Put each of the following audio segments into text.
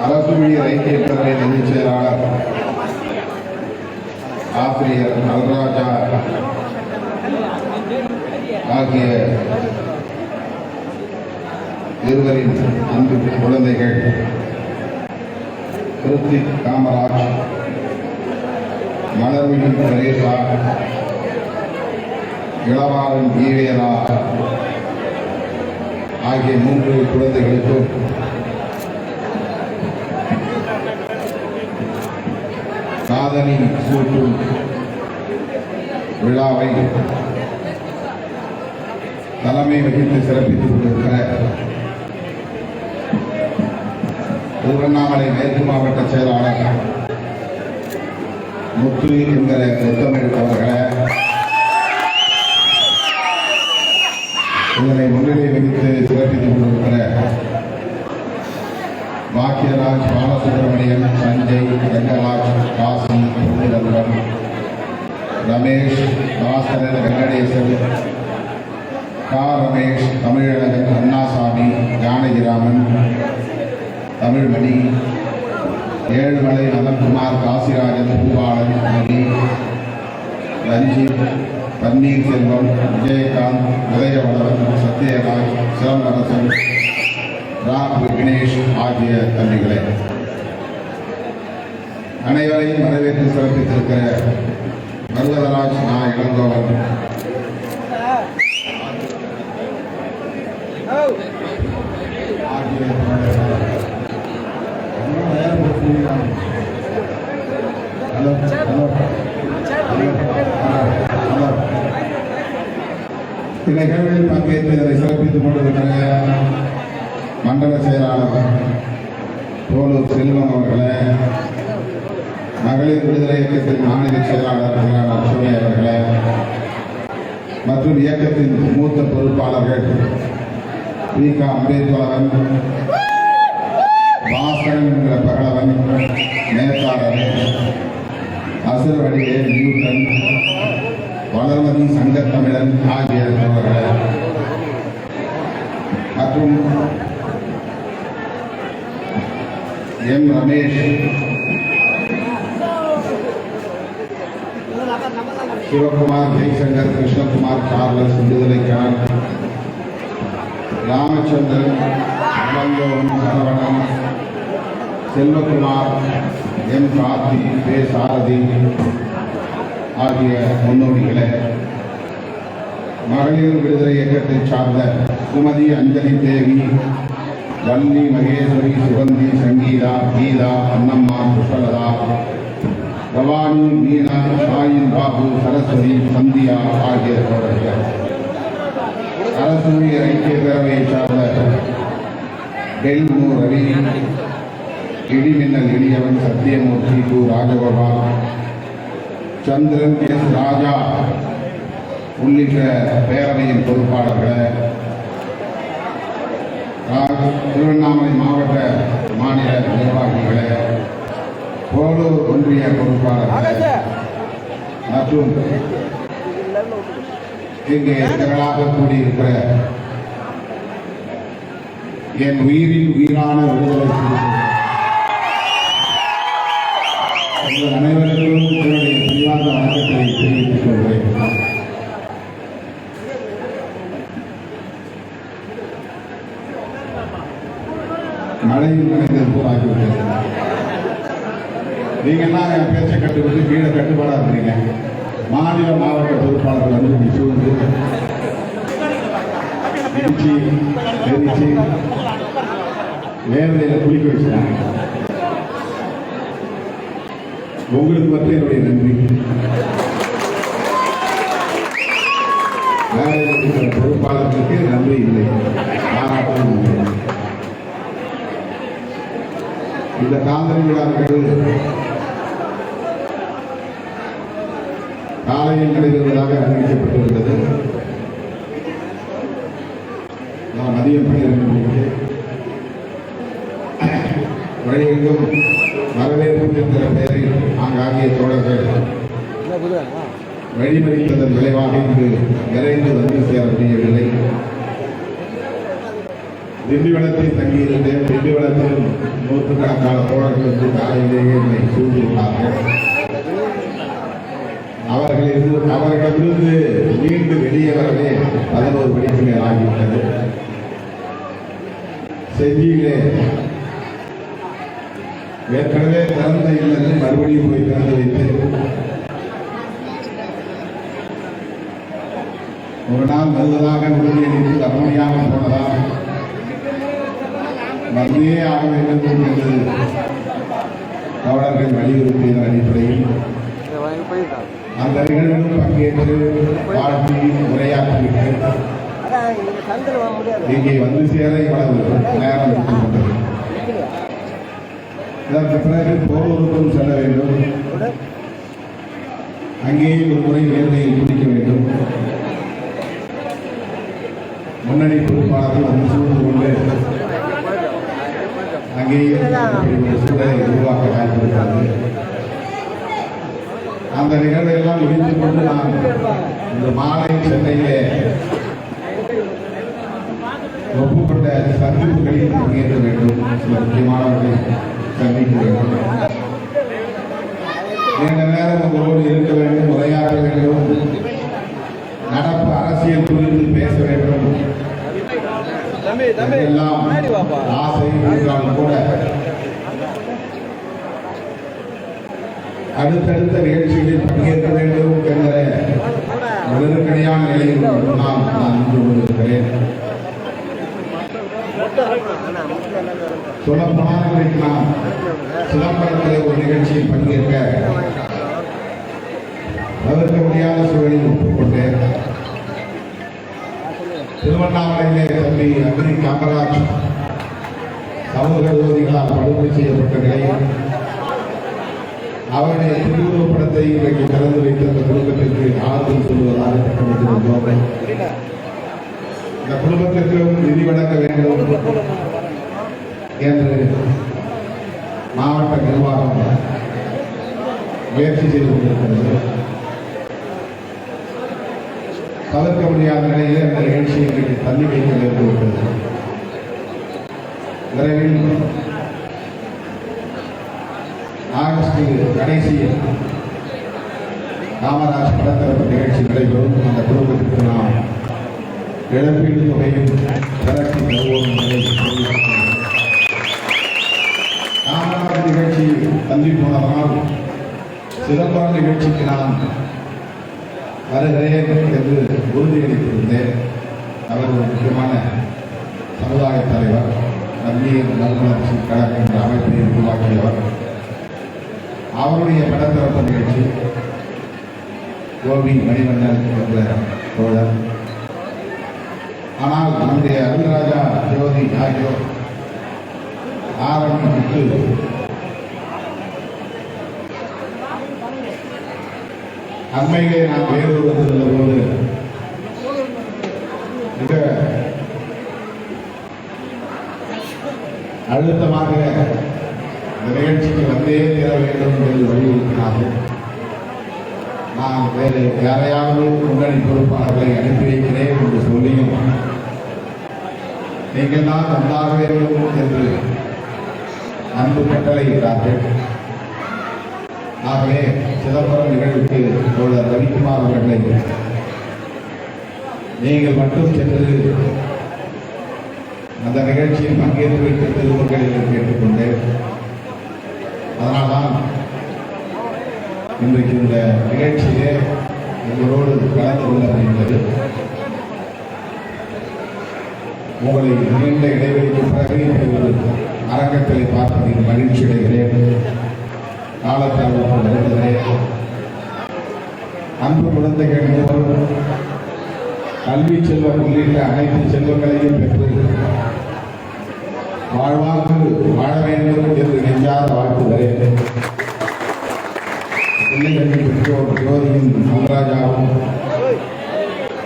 அரசு ஊழியர் ஐக்கிய பேரவை நிதிச் செயலாளர் ஆசிரியர் நடராஜா ஆகிய இருவரின் அன்பு குழந்தைகள் கிருத்திக் காமராஜ் மலர்விழி தெரேசா இளவாரன் ஈவேரா ஆகிய மூன்று குழந்தைகளுக்கும் சாதனை கூட்டும் விழாவை தலைமை வகித்து சிறப்பித்துக் கொண்டிருக்கிற திருவண்ணாமலை மேற்கு மாவட்ட செயலாளர் முத்து என்கிற முத்தமிழ் பாலசுப்ரமணியன் வெங்கராஜ் ரங்கராஜ் காசி ரமேஷ் பாஸ்கரன் வெங்கடேசன் கா. ரமேஷ் தமிழழகன் அண்ணாசாமி ஜானகிராமன் தமிழ்மணி ஏழுமலை நலன்குமார் காசிராஜன் பூபாலன் மணி ரஞ்சித் பன்னீர்செல்வம் விஜயகாந்த் உதயவளவன் சத்யராஜ் சிலம்பரசன் ராக் விக்னேஷ் ஆகிய தம்பிகளே. அனைவரையும் வரவேற்று சிறப்பித்திருக்கிற பர்வதராஜ் நா இளங்கோவன் ஆகிய ஹலோ ஹலோ ஹலோ பங்கேற்று இதனை சிறப்பித்துக் கொண்டிருக்கிற மண்டல செயலாளர் தோலூர் செல்வம் அவர்களே மகளிர் விடுதலை இயக்கத்தின் மாநில செயலாளர் மேலாளர் அசோனி அவர்களே மற்றும் இயக்கத்தின் மூத்த பொறுப்பாளர்கள் பி க அம்பேத்கரன் பாஸ்கரன் என்கிற பகலவன் நேதாரன் அசுரவடிவே நியூட்டன் வளர்மதி சங்கத்தமிழன் ஆகிய அவர்களே மற்றும் எம் ரமேஷ் சிவகுமார் ஜெய்சங்கர் கிருஷ்ணகுமார் சார்லஸ் விடுதலைக்கான் ராமச்சந்திரன் இளங்கோவன் சரவணன் செல்வகுமார் எம். கார்த்தி பே சாரதி ஆகிய முன்னோடிகளை. மகளிர் விடுதலை இயக்கத்தை சார்ந்த சுமதி அஞ்சலி தேவி வள்ளி மகேஸ்வரி சுகந்தி சங்கீதா கீதா அன்னம்மா புஷ்பலதா பவானி மீனா சாயின் பாபு சரஸ்வதி சந்தியா ஆகிய தோழர்கள். அரசு ஊழியர் ஐக்கிய பேரவையை சார்ந்த டெல்மு ரவி இடிமின்னல் இடியவன் சத்தியமூர்த்தி கு. ராஜகோபால் சந்திரன் எஸ். ராஜா உள்ளிட்ட பேரவையின் பொறுப்பாளர்களை திருவண்ணாமலை மாவட்ட போலூர் ஒன்றிய பொறுப்பாளர்களே மற்றும் இங்கே திரளாக கூடியிருக்கிற என் உயிரின் உயிரான விடுதலை சிறுத்தைகள். உங்கள் அனைவருக்கும் என்னுடைய பணியாத வணக்கத்தை தெரிவித்துக் கொள்கிறேன் மழையில் நனைந்தது போலாகிவிட்டது நீங்க எல்லாம் என் பேச்சை கட்டுப்பட்டு கீழே கட்டுப்பாடா இருக்கிறீங்க மாநில மாவட்ட பொறுப்பாளர்கள் வந்து சூழ்ந்து இடிச்சு எரிச்சு வேர்வையில குளிக்க வச்சுட்டாங்க. உங்களுக்கு மட்டும் என்னுடைய நன்றி. பொறுப்பாளர்களுக்கு நன்றி இல்லை. பாராட்டும் இந்த காந்தரி விழாக்கள் காலையில் நடைபெறுவதாக அறிவிக்கப்பட்டிருந்தது நான் மதியம் பன்னிரண்டு மணிக்கு வழியெங்கும் வரவேற்பு என்ற பெயரில் ஆங்காங்கே தோழர்கள் வழிமறிப்பதன் விளைவாக இங்கு விரைந்து வந்து சேர முடியவில்லை. திண்டிவனத்தில் தங்கியிருந்தேன் திண்டிவனத்தில் நூற்றுக்கணக்கான தோழர்கள் வந்து காலையிலேயே என்னை சூழ்ந்துள்ளார்கள் அவர்களிருந்து அவர்களிடமிருந்து மீண்டும் வெளியே வரவே பதினோரு மணிக்கு மேல் ஆகிவிட்டது செஞ்சியிலே ஏற்கனவே திறந்த இல்லத்தை மறுபடியும் போய் திறந்து வைத்து ஒரு நாள் நல்லதாக உடனே நின்று அருமையாக போனதா வந்தே ஆக வேண்டும் என்று தோழர்கள் வலியுறுத்திய அடிப்படையில். அந்த நிகழ்விலும் பங்கேற்று வாழ்த்தி உரையாற்றிவிட்டு அதான் இங்கே வந்து சேர நேரம் இதற்கு பிறகு போரூருக்கும் செல்ல வேண்டும். அங்கேயே ஒரு முறை வேலையை குறிக்க வேண்டும். முன்னணி பொறுப்பாளர்கள் வந்து சூழ்ந்து கொண்டு அங்கேயே சூழலை உருவாக்க வாய்ப்பிருக்கிறது. அந்த நிகழ்வையெல்லாம் முடிந்து கொண்டு நான் இந்த மாலை சென்னையிலே ஒப்புக்கொண்ட சந்திப்புகளில் பங்கேற்க வேண்டும். சில முக்கியமானவர்களை சந்திக்க வேண்டும். நீண்ட நேரம் உங்களோடு இருக்க வேண்டும். உரையாட வேண்டும் நடப்பு அரசியல் குறித்து பேச வேண்டும். எல்லாம் ஆசை இருந்தாலும் கூட அடுத்தடுத்த நிகழ்ச்சி பங்கேற்க வேண்டும் என்ற ஒரு நெருக்கடியான நிலையில் நான் நான் நின்று கொண்டிருக்கிறேன் அண்ணா முக்கியம் எல்லாமே வரும் சொல்லப்போனால் இன்றைக்கு நான் சிதம்பரத்தில் ஒரு நிகழ்ச்சியில் பங்கேற்க தவிர்க்க முடியாத சூழலில் ஒப்புக்கொண்டேன் திருவண்ணாமலையிலே தம்பி அக்னி காமராஜ் சமூக விரோதிகளால் படுகொலை செய்யப்பட்ட நிலையில் அவருடைய திருவுருவப்படத்தை இன்றைக்கு திறந்து வைத்த அந்த குடும்பத்திற்கு ஆறுதல் சொல்வதாக திட்டமிட்டிருந்தோம் இந்த குடும்பத்திற்கு நிதி வழங்க வேண்டும். என்று மாவட்ட நிர்வாகம் முயற்சி செய்து கொண்டிருக்கிறது. தவிர்க்க முடியாத நிலையில் இந்த நிகழ்ச்சியை இன்றைக்கு தள்ளி வைக்க நேர்ந்துவிட்டது விரைவில் ஆகஸ்ட் கடைசியில் காமராஜ் படத்திறப்பு நிகழ்ச்சி நடைபெறும். அந்த குடும்பத்திற்கு நாம் இழப்பீடு தொகையும் திரட்டி தருவோம் என்பதை தெரிவித்துக் காமராஜ் நிகழ்ச்சி தள்ளி போனதனால் சிதம்பரம் நிகழ்ச்சிக்கு நான் வருகிறேன் என்று உறுதியளித்திருந்தேன். அவர் ஒரு முக்கியமான சமுதாய தலைவர் மத்திய நல்வளர்ச்சி கழகம் என்ற அமைப்பை உருவாக்கியவர். அவருடைய படத்திறப்பு நிகழ்ச்சி கோபி மணிவண்ணன் என்ற தோழர். ஆனால் நம்முடைய அருள்ராஜா ஜோதி ஆகியோர் ஆரம்பித்து அண்மையிலே நான் வேலூர் கொடுத்திருந்த போது மிக அழுத்தமாக இந்த நிகழ்ச்சிக்கு வந்தே தீர வேண்டும் என்று வலியுறுத்தினார்கள். நான் வேறு யாரையாவது முன்னணி பொறுப்பாளர்களை அனுப்பி வைக்கிறேன் என்று சொல்லியும் நீங்கள் தான் வந்தாக வேண்டும் என்று அன்பு கட்டளையிட்டார்கள். ஆகவே சிதம்பரம் நிகழ்வுக்கு தோழர் ரவிக்குமார் அவர்களை நீங்கள் மட்டும் சென்று அந்த நிகழ்ச்சியில் பங்கேற்று வைத்து திருமகள் கேட்டுக்கொண்டேன் அதனால்தான் இன்றைக்கு இந்த நிகழ்ச்சியிலே உங்களோடு கலந்து கொள்ள முடிந்தது உங்களை நீண்ட இடைவெளிக்கு பிறகு இப்படி ஒரு அரங்கத்திலே பார்ப்பதில் மகிழ்ச்சி அடைகிறேன் காலத்தாழ்வு வருகிறேன் அன்பு குழந்தைகள் மூலம் கல்வி செல்வம் உள்ளிட்ட அனைத்து செல்வங்களையும் பெற்று வாழ்வாக்கு வாழ வேண்டும் என்று நெஞ்சார வாழ்த்துகிறேன். பிள்ளைகளின் பெற்றோர் ஜோதியின் மகராஜாவும்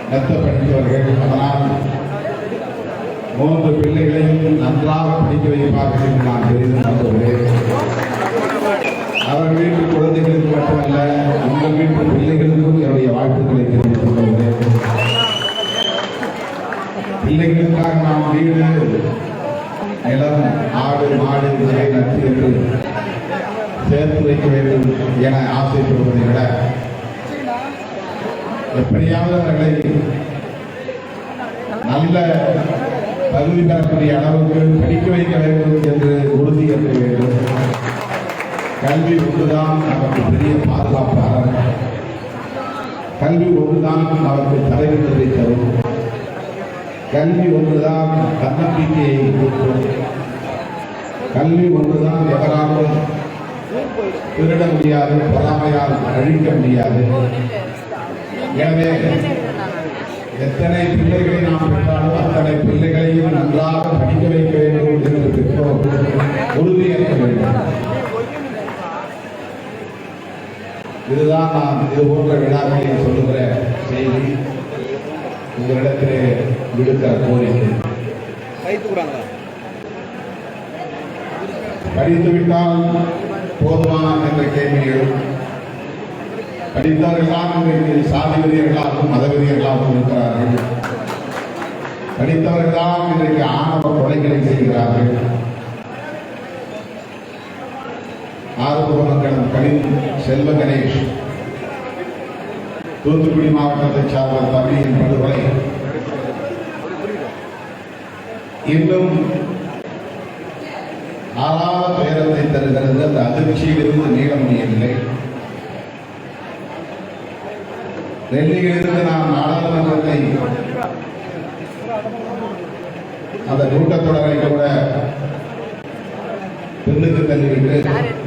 மெத்த படித்தவர்கள் அதனால் மூன்று பிள்ளைகளையும் நன்றாக படிக்க வைப்பார்கள் என்று நான் பெரிதும் நம்புகிறேன் அவர் வீட்டு குழந்தைகளுக்கு மட்டுமல்ல உங்கள் வீட்டு பிள்ளைகளுக்கும் என்னுடைய வாழ்த்துக்களை தெரிவித்துக் கொள்கிறேன். பிள்ளைகளுக்காக நாம் வீடு நிலம் ஆடு மாடு நகை நட்டு என்று சேர்த்து வைக்க வேண்டும் என ஆசைப்படுவதை விட எப்படியாவது அவர்களை நல்ல தகுதி பெறக்கூடிய அளவுக்கு படிக்க வைக்க வேண்டும் என்று உறுதியேற்க வேண்டும். கல்வி ஒன்றுதான் நமக்கு பெரிய பாதுகாப்பாளர் கல்வி ஒன்றுதான் நமக்கு தலைவர்களை தரும். கல்வி ஒன்றுதான் தன்னம்பிக்கையை கொடுக்கும் கல்வி ஒன்றுதான் எவராலும் திருட முடியாது பொறாமையால் அழிக்க முடியாது. எனவே எத்தனை பிள்ளைகளை நாம் பெற்றாலும் அத்தனை பிள்ளைகளையும் நன்றாக படிக்க வைக்க வேண்டும் என்று பெற்றோர் உறுதியேற்க வேண்டும். இதுதான் நான் இது போன்ற விழாக்களில் சொல்லுகிற செய்தி. உங்களிடத்திலே விடுக்கிற கோரிக்கை. படித்துவிட்டால் விட்டால் போதுமா என்ற கேள்விகள் எழும். படித்தவர்கள்தான் இன்றைக்கு சாதி வெறியர்களாகவும் மத வெறியர்களாகவும் இருக்கிறார்கள். படித்தவர்கள்தான் இன்றைக்கு ஆணவ கொலைகளை செய்கிறார்கள். ஆறுபுறமங்கலம் கலின் செல்வ கணேஷ். தூத்துக்குடி மாவட்டத்தைச் சார்ந்த தமிழின் படுகொலை. இன்னும் ஆறாத துயரத்தை தருகிறது. அந்த அதிர்ச்சியிலிருந்து மீள முடியவில்லை டெல்லியிலிருந்து நாம் நாடாளுமன்றத்தை அந்த கூட்டத்தொடரை கூட பின்னுக்கு தள்ளிவிட்டு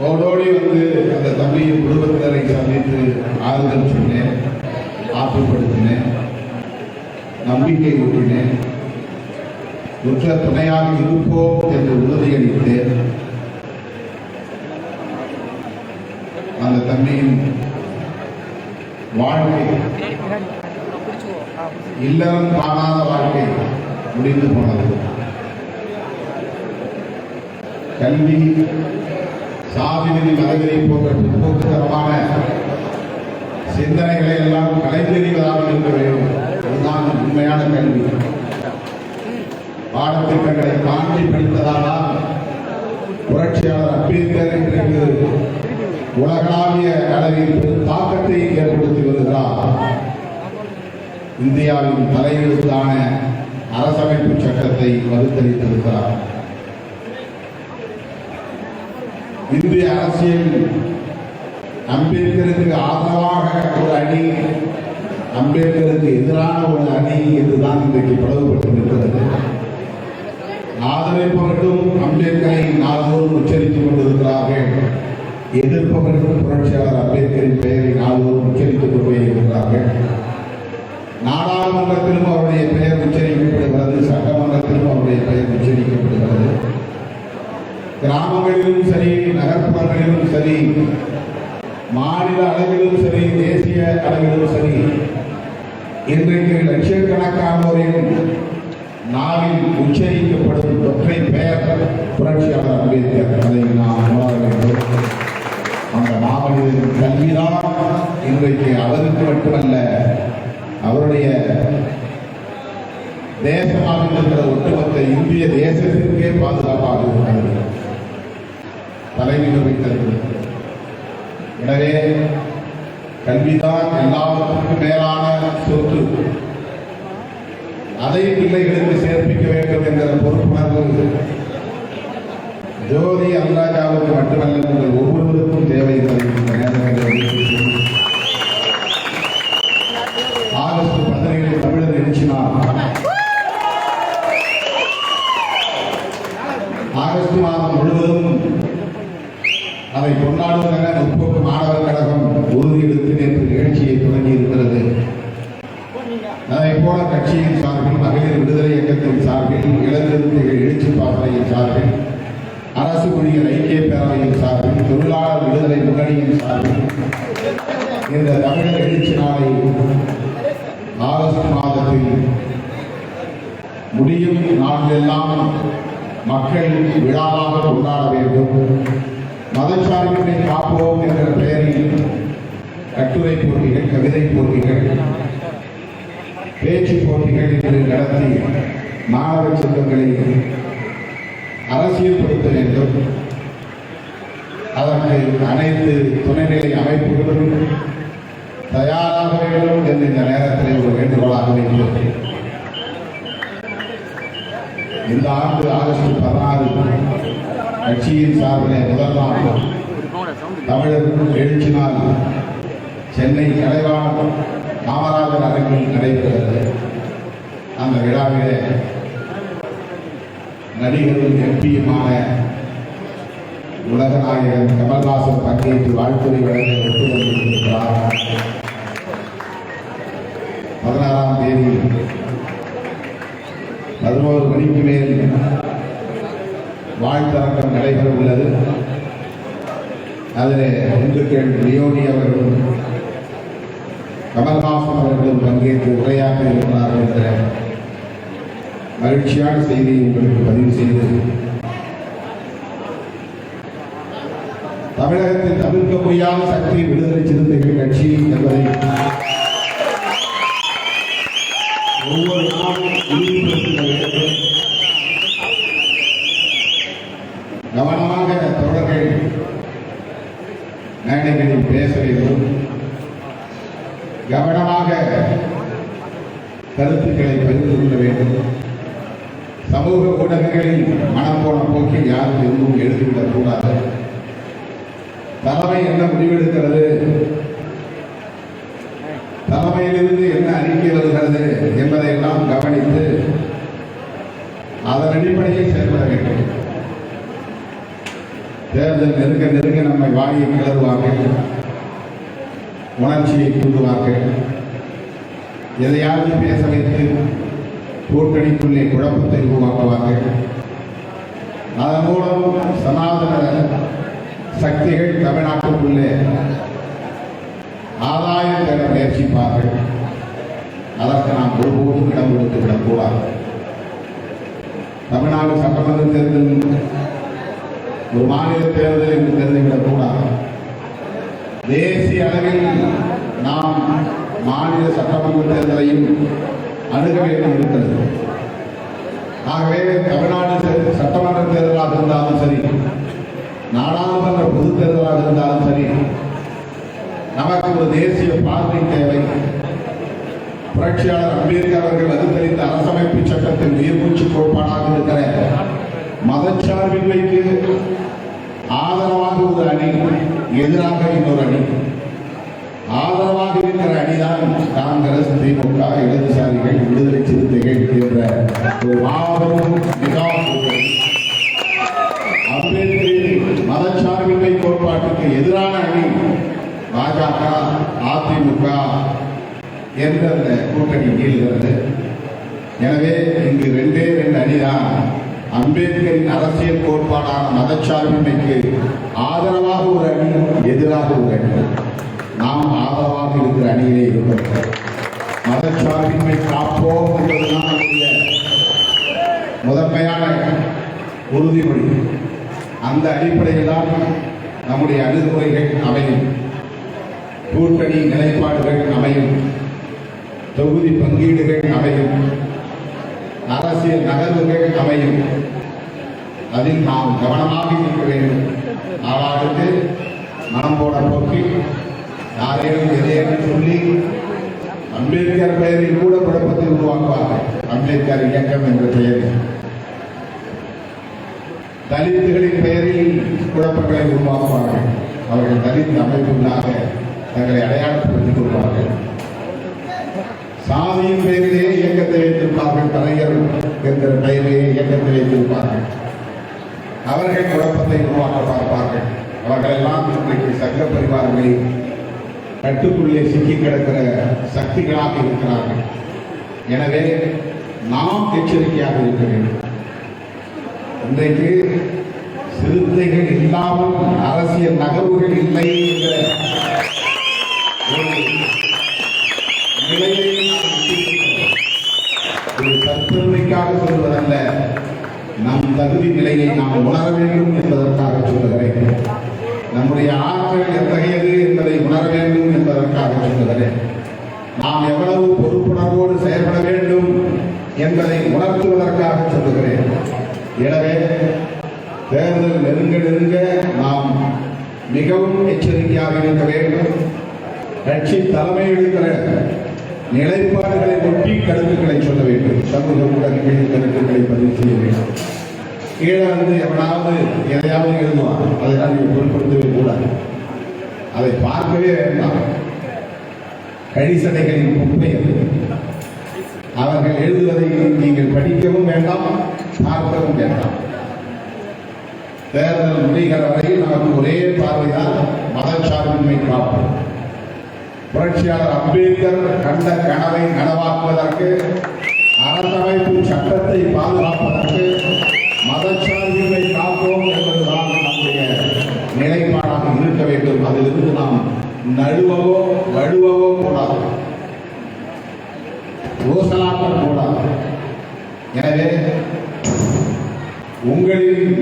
ஓடோடி வந்து அந்த தம்பியின் குடும்பத்தினரை சந்தித்து ஆறுதல் சொன்னேன் ஆற்றுப்படுத்தினேன் நம்பிக்கை ஊட்டினேன் உற்ற துணையாக இருப்போம் என்று உறுதியளித்தேன். அந்த தம்பியின் வாழ்க்கை இல்லறம் காணாத வாழ்க்கை முடிந்து போனது. கல்வி சாதிநெறி மதவெறி போன்ற பிற்போக்குத்தரமான சிந்தனைகளை எல்லாம் கலைத்தெறிவதாக இருக்க வேண்டும். அதுதான் உண்மையான கல்வி. பாடத்திட்டங்களை தாண்டி படித்ததானால் புரட்சியாளர் அம்பேத்கர் இன்றைக்கு உலகளாவிய அளவில் பெரும் தாக்கத்தை ஏற்படுத்தி வருகிறார். இந்தியாவின் தலையெழுத்தான அரசமைப்பு சட்டத்தை மறுத்தளித்திருக்கிறார். இந்திய அரசியல் அம்பேத்கருக்கு ஆதரவாக ஒரு அணி அம்பேத்கருக்கு எதிரான ஒரு அணி என்றுதான் இன்றைக்கு பிளவுபட்டிருக்கிறது ஆதரிப்பவர்களும் அம்பேத்கரை நாள்தோறும் உச்சரித்துக் கொண்டிருக்கிறார்கள். எதிர்ப்பவர்களும் புரட்சியாளர் அம்பேத்கரின் பெயரை நாள்தோறும் உச்சரித்துக் கொண்டே இருக்கிறார்கள். நாடாளுமன்றத்திலும் அவருடைய பெயர் உச்சரிக்கப்படுகிறது சட்டமன்றத்திலும் அவருடைய பெயர் கிராமங்களிலும் சரி நகர்ப்புறங்களிலும் சரி மாநில அளவிலும் சரி தேசிய அளவிலும் சரி இன்றைக்கு லட்சக்கணக்கானோரின் நாவில் உச்சரிக்கப்படும் ஒற்றை பெயர் புரட்சியாளர் அம்பேத்கர். அதை நாம் உணர வேண்டும். அந்த மாமனிதரின் கல்விதான் இன்றைக்கு அவருக்கு மட்டுமல்ல அவருடைய தேசமாக இருக்கிற ஒட்டுமொத்த இந்திய தேசத்திற்கே பாதுகாப்பாக இருக்கிறது. தலைமை வகிக்கிறது எனவே கல்விதான் எல்லாவற்றுக்கும் மேலான சொத்து. அதை பிள்ளைகளுக்கு சேர்ப்பிக்க வேண்டும் என்கிற பொறுப்புணர்வு ஜோதி அனுராஜாவுக்கு மட்டுமல்ல உங்கள் ஒவ்வொருவருக்கும் தேவை என்பதை இந்த நேரத்தில் சொல்லி ஆகஸ்ட் பதினேழு தமிழர் எழுச்சி நாள் ஆகஸ்ட் மாதம் முழுவதும் அதை கொண்டாடுவதென முற்போக்கு மாணவர் கழகம் உறுதியெடுத்து நேற்று நிகழ்ச்சியை தொடங்கி இருக்கிறது அதை போல கட்சியின் சார்பில் மகளிர் விடுதலை இயக்கத்தின் சார்பில் இளைஞர்கள் எழுச்சி பாசறையின் சார்பில் அரசு ஊழியர் ஐக்கிய பேரவையின் சார்பில் தொழிலாளர் விடுதலை முன்னணியின் சார்பில் இந்த தமிழர் எழுச்சி நாளை ஆகஸ்ட் மாதத்தில் முடியும். நாளெல்லாம் மக்கள் விழாவாக கொண்டாட வேண்டும். மதச்சார்பினை காப்போம் என்ற பெயரில் கட்டுரை போட்டிகள் கவிதை போட்டிகள் பேச்சு போட்டிகள் என்று நடத்தி மாணவ செல்வங்களை அரசியல்படுத்த வேண்டும். அதற்கு அனைத்து துணைநிலை அமைப்புகளும் தயாராக வேண்டும் என்று இந்த நேரத்தில் ஒரு வேண்டுகோளாக வைக்கிறேன் இந்த ஆண்டு ஆகஸ்ட் பதினாறு கட்சியின் சார்பிலே முதல் நாள் தமிழர் எழுச்சி நாள் சென்னை கலைவாணர் காமராஜர் அரங்கில் நடைபெறுகிறது அந்த விழாவிலே நடிகரும் எம்பியுமான உலகநாயகன் கமல்ஹாசன் பங்கேற்று வாழ்த்துறை வழங்க ஒப்புதல் பதினாறாம் தேதி பதினோரு மணிக்கு மேல் வாழ்த்தரக்கம் நடைபெற உள்ளது. அதில் இந்துக்கள் லியோனி அவர்களும் கமல்ஹாசன் அவர்களும் பங்கேற்று உரையாற்ற இருக்கிறார்கள் என்ற மகிழ்ச்சியான செய்தியை உங்களுக்கு பதிவு செய்தது தமிழகத்தில் தவிர்க்க முடியாத சக்தி விடுதலை சிறுத்தைகள் கட்சி என்பதை ஒவ்வொரு நாளும் உறுதிப்படுத்த வேண்டும் கவனமாக தொடர்கள் மேடைகளில் பேச வேண்டும் கவனமாக கருத்துக்களை பகிர்ந்து கொள்ள வேண்டும் சமூக ஊடகங்களில் மனம் போன போக்கில் யாரும் எதுவும் எழுதிவிடக் கூடாது தலைமை என்ன முடிவெடுக்கிறது தலைமையிலிருந்து என்ன அறிக்கை வருகிறது என்பதை எல்லாம் கவனித்து அதன் அடிப்படையில் செயல்பட வேண்டும் தேர்தல் நெருங்க நெருங்க நம்மை வாயை கிளறுவார்கள். உணர்ச்சியை தூண்டுவார்கள். எதையாவது பேச வைத்து கூட்டணிக்குள்ளே குழப்பத்தை உருவாக்குவார்கள் அதன் மூலம் சனாதன சக்திகள் தமிழ்நாட்டுக்குள்ளே ஆதாயம் பெற முயற்சிப்பார்கள். அதற்கு நாம் ஒருபோதும் இடம் கொடுத்து விடக்கூடாது தமிழ்நாடு சட்டமன்ற தேர்தல் ஒரு மாநில தேர்தல் என்று தெரிந்துவிடக் கூடாது தேசிய அளவில் நாம் மாநில சட்டமன்ற தேர்தலையும் அணுக வேண்டும் இருக்கிறது ஆகவே தமிழ்நாடு சட்டமன்ற தேர்தலாக இருந்தாலும் சரி நாடாளுமன்ற பொது தேர்தலாக இருந்தாலும் சரி நமக்கு ஒரு தேசிய பார்வை தேவை. புரட்சியாளர் அம்பேத்கர் அவர்கள் வகுத்தளித்த அரசமைப்பு சட்டத்தின் உயிர்மூச்சு கோட்பாடாக இருக்கிற மதச்சார்பின்மைக்கு ஆதரவாக ஒரு அணி எதிராக இன்னொரு அணி. ஆதரவாக இருக்கிற அணிதான் காங்கிரஸ் திமுக இடதுசாரிகள் விடுதலை சிறுத்தைகள் என்ற ஒரு மாபெரும் அம்பேத்கரின் மதச்சார்பின்மை கோட்பாட்டுக்கு எதிரான அணி பாஜக அதிமுக என்ற அந்த கூட்டணி நீள்கிறது எனவே இங்கு ரெண்டே ரெண்டு அணிதான் அம்பேத்கரின் அரசியல் கோட்பாடான மதச்சார்பின்மைக்கு ஆதரவாக ஒரு அணி எதிராக ஒரு அணி. நாம் ஆதரவாக இருக்கிற அணியிலே இருக்கிறோம் மதச்சார்பின்மை காப்போம் என்பதுதான் நம்முடைய முதன்மையான உறுதிமொழி. அந்த அடிப்படையில் தான் நம்முடைய அணுகுமுறைகள் அமையும். கூட்டணி நிலைப்பாடுகள் அமையும். தொகுதி பங்கீடுகள் அமையும். அரசியல் நகர்வுகள் அமையும். அதில் நாம் கவனமாக இருக்க வேண்டும். நாளாவது மனம் போட போக்கி யாரையும் எதையும் சொல்லி அம்பேத்கர் பெயரில் கூட குழப்பத்தை உருவாக்குவார்கள். அம்பேத்கர் இயக்கம் என்ற பெயரில். தலித்துகளின் பெயரில் குழப்பங்களை உருவாக்குவார்கள். அவர்கள் தலித் அமைப்புகளாக தங்களை அடையாளப்படுத்திக் கொள்வார்கள். சாமியின் பெயரிலே இயக்கத்தை வைத்திருப்பார்கள் கலைஞர் என்கிற பெயரிலே இயக்கத்தை வைத்திருப்பார்கள். அவர்கள் குழப்பத்தை உருவாக்க பார்ப்பார்கள். அவர்களெல்லாம் இன்றைக்கு சங்க பரிவாரங்களில் கட்டுக்குள்ளே சிக்கி கிடக்கிற சக்திகளாக இருக்கிறார்கள். எனவே நாம் எச்சரிக்கையாக இருக்க வேண்டும். இன்றைக்கு சிறுத்தைகள் இல்லாமல் அரசியல் நகர்வுகள் இல்லை என்கிற சொல்வதல்ல நம் தகுதி நிலையை நாம் உணர வேண்டும் என்பதற்காக சொல்லுகிறேன். நம்முடைய ஆற்றல் எத்தகையது என்பதை உணர வேண்டும் என்பதற்காக சொல்லுகிறேன். நாம் எவ்வளவு பொறுப்புணர்வோடு செயல்பட வேண்டும் என்பதை உணர்த்துவதற்காக சொல்லுகிறேன். எனவே தேர்தல் நெருங்க நெருங்க நாம் மிகவும் எச்சரிக்கையாக இருக்க வேண்டும். கட்சி தலைமை எடுக்கிற நிலைப்பாடுகளை ஒட்டி கருத்துக்களை சொல்ல வேண்டும். சமூக ஊடகங்களில் கருத்துக்களை பதிவு செய்ய வேண்டும். கீழே வந்து எவனாவது எதையாவது எழுதுவான் அதெல்லாம் நீங்கள் பொருட்படுத்தவே கூடாது. அதை பார்க்கவே வேண்டாம். கழிசடைகளின் உண்மை அது. அவர்கள் எழுதுவதை நீங்கள் படிக்கவும் வேண்டாம் பார்க்கவும் வேண்டாம். தேர்தல் முடிகிற வரையில் நமக்கு ஒரே பார்வைதான் மதச்சார்பின்மை காப்போம் புரட்சியாளர் அம்பேத்கர் கண்ட கனவை நனவாக்குவதற்கு அரசமைப்பு சட்டத்தை பாதுகாப்பதற்கு மதச்சார்பின்மை காப்போம் என்பதுதான் நம்முடைய நிலைப்பாடாக இருக்க வேண்டும். அதிலிருந்து நாம் நழுவவோ வழுவவோ கூடாது ஊசலாட்டம் கூடாது எனவே உங்களின்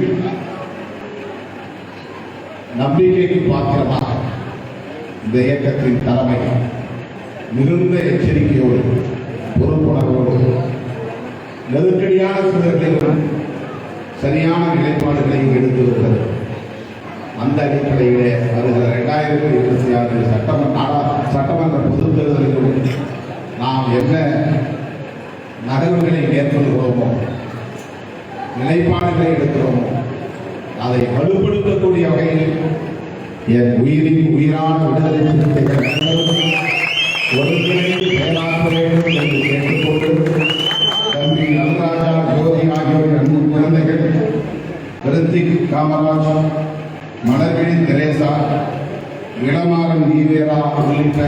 நம்பிக்கைக்கு பாத்திரமாக இந்த இயக்கத்தின் தலைமை மிகுந்த எச்சரிக்கையோடு பொறுப்புணர்வோடு நெருக்கடியான சூழல்களிலும் சரியான நிலைப்பாடுகளையும் எடுத்து வருகிறது அந்த அடிப்படையிலே வருகிற இரண்டாயிரத்தி இருபத்தி ஆறு சட்டமன்ற நாடா சட்டமன்ற பொது தேர்தலிலும் நாம் என்ன நகர்வுகளை மேற்கொள்கிறோமோ நிலைப்பாடுகளை எடுக்கிறோமோ அதை வலுப்படுத்தக்கூடிய வகையில் என் உயிரின் உயிரான விடுதலை ஒருங்கிணைந்து செயலாற்ற வேண்டும் என்று கேட்டுக்கொண்டு தம்பி நடராஜா ஜோதி ஆகியோரின் அன்பு குழந்தைகள் கிருத்திக் காமராஜ் மலர்விழி தெரேசா இளமாறன் ஈவேரா உள்ளிட்ட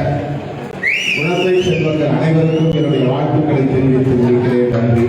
குழந்தை செல்வங்கள் அனைவருக்கும் என்னுடைய வாழ்த்துக்களை தெரிவித்து கொள்கிறேன் நன்றி